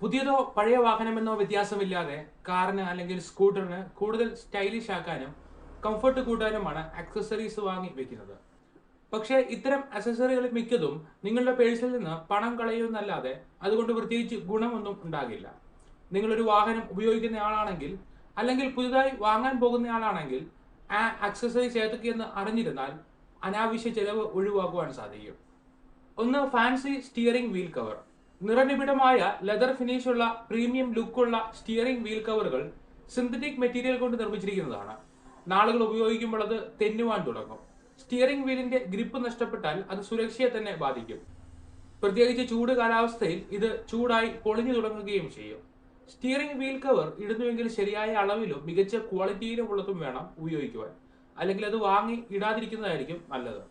പുതിയതോ പഴയ വാഹനമെന്നോ വ്യത്യാസമില്ലാതെ കാറിന് അല്ലെങ്കിൽ സ്കൂട്ടറിന് കൂടുതൽ സ്റ്റൈലിഷ് ആക്കാനും കംഫർട്ട് കൂട്ടാനുമാണ് അക്സസറീസ് വാങ്ങി വെക്കുന്നത്. പക്ഷേ ഇത്തരം അക്സസറികൾ മിക്കതും നിങ്ങളുടെ പേഴ്സിൽ നിന്ന് പണം കളയുമെന്നല്ലാതെ അതുകൊണ്ട് പ്രത്യേകിച്ച് ഗുണമൊന്നും ഉണ്ടാകില്ല. നിങ്ങളൊരു വാഹനം ഉപയോഗിക്കുന്ന ആളാണെങ്കിൽ അല്ലെങ്കിൽ പുതുതായി വാങ്ങാൻ പോകുന്ന ആളാണെങ്കിൽ ആ അക്സസറീസ് ഏതൊക്കെയെന്ന് അറിഞ്ഞിരുന്നാൽ അനാവശ്യ ചെലവ് ഒഴിവാക്കുവാൻ സാധിക്കും. ഒന്ന് ഫാൻസി സ്റ്റിയറിംഗ് വീൽ കവർ നിറനിബിഡമായ ലെതർ ഫിനിഷുള്ള പ്രീമിയം ലുക്കുള്ള സ്റ്റിയറിംഗ് വീൽ കവറുകൾ സിന്തറ്റിക് മെറ്റീരിയൽ കൊണ്ട് നിർമ്മിച്ചിരിക്കുന്നതാണ്. നാളുകൾ ഉപയോഗിക്കുമ്പോൾ അത് തെന്നുവാൻ തുടങ്ങും. സ്റ്റിയറിംഗ് വീലിന്റെ ഗ്രിപ്പ് നഷ്ടപ്പെട്ടാൽ അത് സുരക്ഷയെ തന്നെ ബാധിക്കും. പ്രത്യേകിച്ച് ചൂട് കാലാവസ്ഥയിൽ ഇത് ചൂടായി പൊളിഞ്ഞു തുടങ്ങുകയും ചെയ്യും. സ്റ്റിയറിംഗ് വീൽ കവർ ഇടുന്നുവെങ്കിൽ ശരിയായ അളവിലും മികച്ച ക്വാളിറ്റിയിലും ഉള്ളതും വേണം ഉപയോഗിക്കുവാൻ. അല്ലെങ്കിൽ അത് വാങ്ങി ഇടാതിരിക്കുന്നതായിരിക്കും നല്ലത്.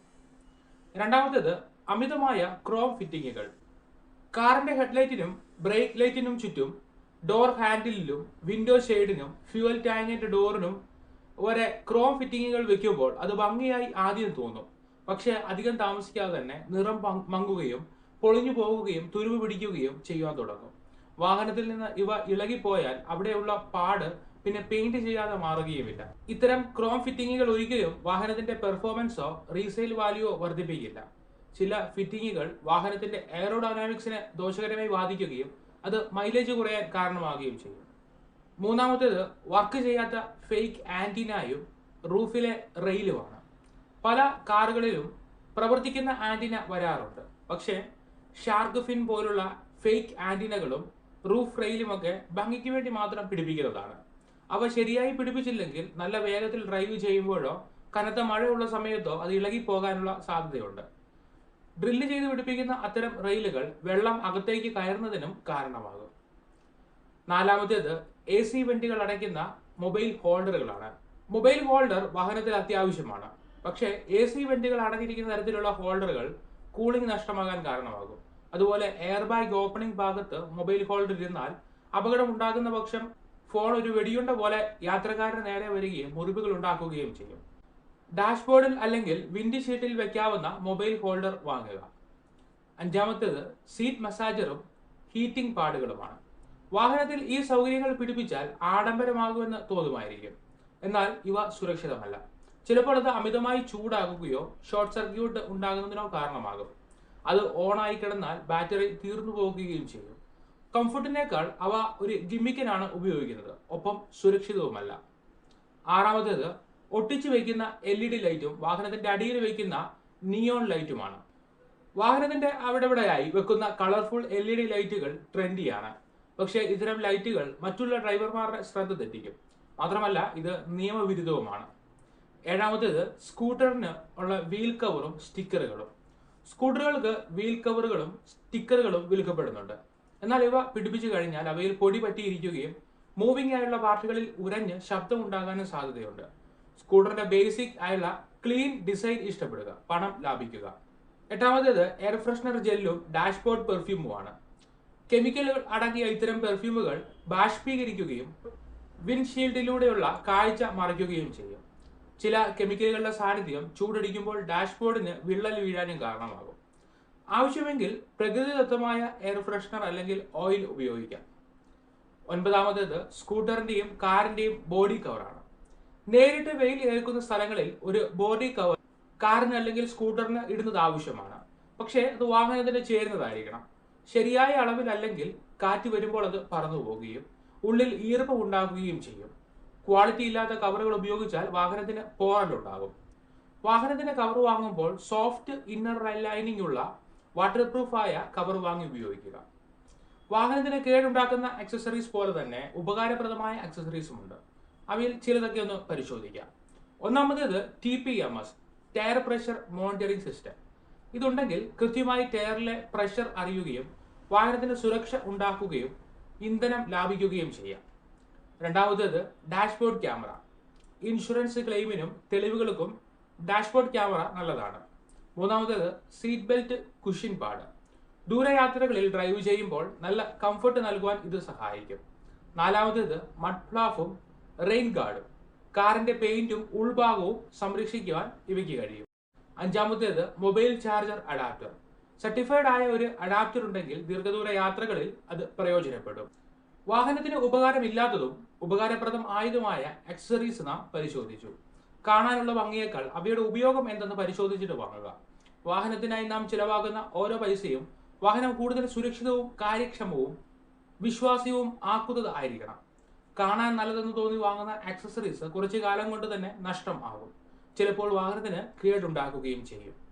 രണ്ടാമത്തേത് അമിതമായ ക്രോം ഫിറ്റിങ്ങുകൾ കാറിന്റെ ഹെഡ്ലൈറ്റിനും ബ്രേക്ക് ലൈറ്റിനും ചുറ്റും ഡോർ ഹാൻഡിലിലും വിൻഡോ ഷെയ്ഡിനും ഫ്യൂവൽ ടാങ്കിന്റെ ഡോറിനും വരെ ക്രോം ഫിറ്റിങ്ങുകൾ വെക്കുമ്പോൾ അത് ഭംഗിയായി ആദ്യം തോന്നും. പക്ഷെ അധികം താമസിക്കാതെ തന്നെ നിറം മങ്ങുകയും പൊളിഞ്ഞു പോകുകയും തുരുവ് പിടിക്കുകയും ചെയ്യാൻ തുടങ്ങും. വാഹനത്തിൽ നിന്ന് ഇവ ഇളകിപ്പോയാൽ അവിടെയുള്ള പാട് പിന്നെ പെയിന്റ് ചെയ്യാതെ മാറുകയുമില്ല. ഇത്തരം ക്രോം ഫിറ്റിങ്ങുകൾ ഒരിക്കലും വാഹനത്തിന്റെ പെർഫോമൻസോ റീസെയിൽ വാല്യൂവോ വർദ്ധിപ്പിക്കില്ല. ചില ഫിറ്റിങ്ങുകൾ വാഹനത്തിന്റെ എയറോഡൈനാമിക്സിനെ ദോഷകരമായി ബാധിക്കുകയും അത് മൈലേജ് കുറയാൻ കാരണമാകുകയും ചെയ്യും. മൂന്നാമത്തേത് വർക്ക് ചെയ്യാത്ത ഫേക്ക് ആന്റിനായും റൂഫിലെ റെയിലുമാണ്. പല കാറുകളിലും പ്രവർത്തിക്കുന്ന ആന്റിന വരാറുണ്ട്. പക്ഷേ ഷാർക്ക് ഫിൻ പോലുള്ള ഫേക്ക് ആന്റിനകളും റൂഫ് റെയിലുമൊക്കെ ഭംഗിക്ക് വേണ്ടി മാത്രം പിടിപ്പിക്കുന്നതാണ്. അവ ശരിയായി പിടിപ്പിച്ചില്ലെങ്കിൽ നല്ല വേഗത്തിൽ ഡ്രൈവ് ചെയ്യുമ്പോഴോ കനത്ത മഴയുള്ള സമയത്തോ അത് ഇളകി പോകാനുള്ള സാധ്യതയുണ്ട്. ഡ്രില്ല് ചെയ്ത് പിടിപ്പിക്കുന്ന അത്തരം റെയിലുകൾ വെള്ളം അകത്തേക്ക് കയറുന്നതിനും കാരണമാകും. നാലാമത്തേത് എ സി വണ്ടികൾ അടയ്ക്കുന്ന മൊബൈൽ ഹോൾഡറുകളാണ്. മൊബൈൽ ഹോൾഡർ വാഹനത്തിൽ അത്യാവശ്യമാണ്. പക്ഷേ എ സി വണ്ടികൾ അടങ്ങിയിരിക്കുന്ന തരത്തിലുള്ള ഹോൾഡറുകൾ കൂളിംഗ് നഷ്ടമാകാൻ കാരണമാകും. അതുപോലെ എയർ ബാഗ് ഓപ്പണിംഗ് ഭാഗത്ത് മൊബൈൽ ഹോൾഡർ ഇരുന്നാൽ അപകടം ഉണ്ടാകുന്ന പക്ഷം ഫോൺ ഒരു വെടിയുണ്ട പോലെ യാത്രക്കാരന് നേരെ വരികയും മുറിവുകൾ ഉണ്ടാക്കുകയും ചെയ്യും. ഡാഷ്ബോർഡിൽ അല്ലെങ്കിൽ വിൻഡ് ഷീറ്റിൽ വെക്കാവുന്ന മൊബൈൽ ഹോൾഡർ വാങ്ങുക. അഞ്ചാമത്തേത് സീറ്റ് മസാജറും ഹീറ്റിംഗ് പാഡുകളുമാണ്. വാഹനത്തിൽ ഈ സൗകര്യങ്ങൾ പിടിപ്പിച്ചാൽ ആഡംബരമാകുമെന്ന് തോന്നുമായിരിക്കും. എന്നാൽ ഇവ സുരക്ഷിതമല്ല. ചിലപ്പോൾ അത് അമിതമായി ചൂടാകുകയോ ഷോർട്ട് സർക്യൂട്ട് ഉണ്ടാകുന്നതിനോ കാരണമാകും. അത് ഓണായി കിടന്നാൽ ബാറ്ററി തീർന്നു പോകുകയും ചെയ്യും. കംഫർട്ടിനേക്കാൾ അവ ഒരു ഗിമ്മിക്കനാണ് ഉപയോഗിക്കുന്നത്. ഒപ്പം സുരക്ഷിതവുമല്ല. ആറാമത്തേത് ഒട്ടിച്ചു വയ്ക്കുന്ന എൽ ഇ ഡി ലൈറ്റും വാഹനത്തിന്റെ അടിയിൽ വയ്ക്കുന്ന നിയോൺ ലൈറ്റുമാണ് വാഹനത്തിന്റെ അവിടെ ഇവിടെയായി വെക്കുന്ന കളർഫുൾ എൽ ഇ ഡി ലൈറ്റുകൾ ട്രെൻഡിയാണ് പക്ഷേ ഇത്തരം ലൈറ്റുകൾ മറ്റുള്ള ഡ്രൈവർമാരുടെ ശ്രദ്ധ തെറ്റിക്കും. മാത്രമല്ല ഇത് നിയമവിരുദ്ധവുമാണ്. ഏഴാമത്തേത് സ്കൂട്ടറിന് ഉള്ള വീൽ കവറും സ്റ്റിക്കറുകളും സ്കൂട്ടറുകൾക്ക് വീൽ കവറുകളും സ്റ്റിക്കറുകളും വിൽക്കപ്പെടുന്നുണ്ട്. എന്നാൽ ഇവ പിടിപ്പിച്ചു കഴിഞ്ഞാൽ അവയിൽ പൊടി പറ്റിയിരിക്കുകയും മൂവിംഗ് ആയുള്ള പാർട്ടുകളിൽ ഉരഞ്ഞ് ശബ്ദം ഉണ്ടാകാനും സാധ്യതയുണ്ട്. സ്കൂട്ടറിന്റെ ബേസിക് ആയുള്ള ക്ലീൻ ഡിസൈൻ ഇഷ്ടപ്പെടുക പണം ലാഭിക്കുക. എട്ടാമത്തേത് എയർ ഫ്രഷ്നർ ജെല്ലും ഡാഷ്ബോർഡ് പെർഫ്യൂമുമാണ് കെമിക്കലുകൾ അടങ്ങിയ ഇത്തരം പെർഫ്യൂമുകൾ ബാഷ്പീകരിക്കുകയും വിൻഷീൽഡിലൂടെയുള്ള കാഴ്ച മറയ്ക്കുകയും ചെയ്യും. ചില കെമിക്കലുകളുടെ സാന്നിധ്യം ചൂടടിക്കുമ്പോൾ ഡാഷ്ബോർഡിന് വിള്ളൽ വീഴാനും കാരണമാകും. ആവശ്യമെങ്കിൽ പ്രകൃതിദത്തമായ എയർ ഫ്രഷ്നർ അല്ലെങ്കിൽ ഓയിൽ ഉപയോഗിക്കാം. ഒൻപതാമത്തേത് സ്കൂട്ടറിന്റെയും കാറിന്റെയും ബോഡി കവറാണ് നേരിട്ട് വെയിൽ ഏൽക്കുന്ന സ്ഥലങ്ങളിൽ ഒരു ബോഡി കവർ കാറിന് അല്ലെങ്കിൽ സ്കൂട്ടറിന് ഇടുന്നത് ആവശ്യമാണ്. പക്ഷേ അത് വാഹനത്തിന് ചേരുന്നതായിരിക്കണം. ശരിയായ അളവിലല്ലെങ്കിൽ കാറ്റ് വരുമ്പോൾ അത് പറന്നു പോകുകയും ഉള്ളിൽ ഈർപ്പം ഉണ്ടാകുകയും ചെയ്യും. ക്വാളിറ്റി ഇല്ലാത്ത കവറുകൾ ഉപയോഗിച്ചാൽ വാഹനത്തിന് പോറലുണ്ടാകും വാഹനത്തിന് കവർ വാങ്ങുമ്പോൾ സോഫ്റ്റ് ഇന്നർ ലൈനിങ് ഉള്ള വാട്ടർ പ്രൂഫായ കവർ വാങ്ങി ഉപയോഗിക്കുക. വാഹനത്തിന് കേടുണ്ടാക്കുന്ന അക്സസറീസ് പോലെ തന്നെ ഉപകാരപ്രദമായ അക്സസറീസും ഉണ്ട്. അവയിൽ ചിലതൊക്കെ ഒന്ന് പരിശോധിക്കാം. ഒന്നാമത്തേത് T P M S tyre pressure monitoring system ഇതുണ്ടെങ്കിൽ കൃത്യമായി ടയറിലെ പ്രഷർ അറിയുകയും വാഹനത്തിന് സുരക്ഷ ഉണ്ടാക്കുകയും ഇന്ധനം ലാഭിക്കുകയും ചെയ്യാം. രണ്ടാമത്തേത് ഡാഷ്ബോർഡ് ക്യാമറ ഇൻഷുറൻസ് ക്ലെയിമിനും തെളിവുകൾക്കും ഡാഷ്ബോർഡ് ക്യാമറ നല്ലതാണ്. മൂന്നാമത്തേത് സീറ്റ് ബെൽറ്റ് കുഷിൻ പാഡ് ദൂരയാത്രകളിൽ ഡ്രൈവ് ചെയ്യുമ്പോൾ നല്ല കംഫർട്ട് നൽകുവാൻ ഇത് സഹായിക്കും. നാലാമത്തേത് മഡ് ഫ്ലാഫും റെയിൻ ഗാർഡ് കാറിന്റെ പെയിന്റും ഉൾഭാഗവും സംരക്ഷിക്കുവാൻ ഇവയ്ക്ക് കഴിയും. അഞ്ചാമത്തേത് മൊബൈൽ ചാർജർ അഡാപ്റ്റർ സർട്ടിഫൈഡ് ആയ ഒരു അഡാപ്റ്റർ ഉണ്ടെങ്കിൽ ദീർഘദൂര യാത്രകളിൽ അത് പ്രയോജനപ്പെടും. വാഹനത്തിന് ഉപകാരമില്ലാത്തതും ഉപകാരപ്രദം ആയതുമായ അക്സറീസ് നാം പരിശോധിച്ചു. കാണാനുള്ള ഭംഗിയേക്കാൾ അവയുടെ ഉപയോഗം എന്തെന്ന് പരിശോധിച്ചിട്ട് വാങ്ങുക. വാഹനത്തിനായി നാം ചിലവാകുന്ന ഓരോ പൈസയും വാഹനം കൂടുതൽ സുരക്ഷിതവും കാര്യക്ഷമവും വിശ്വാസ്യവും ആക്കുന്നത് ആയിരിക്കണം. കാണാൻ നല്ലതെന്ന് തോന്നി വാങ്ങുന്ന ആക്സസറീസ് കുറച്ചു കാലം കൊണ്ട് തന്നെ നഷ്ടം ആകും. ചിലപ്പോൾ വാഹനത്തിന് കേടുണ്ടാക്കുകയും ചെയ്യും.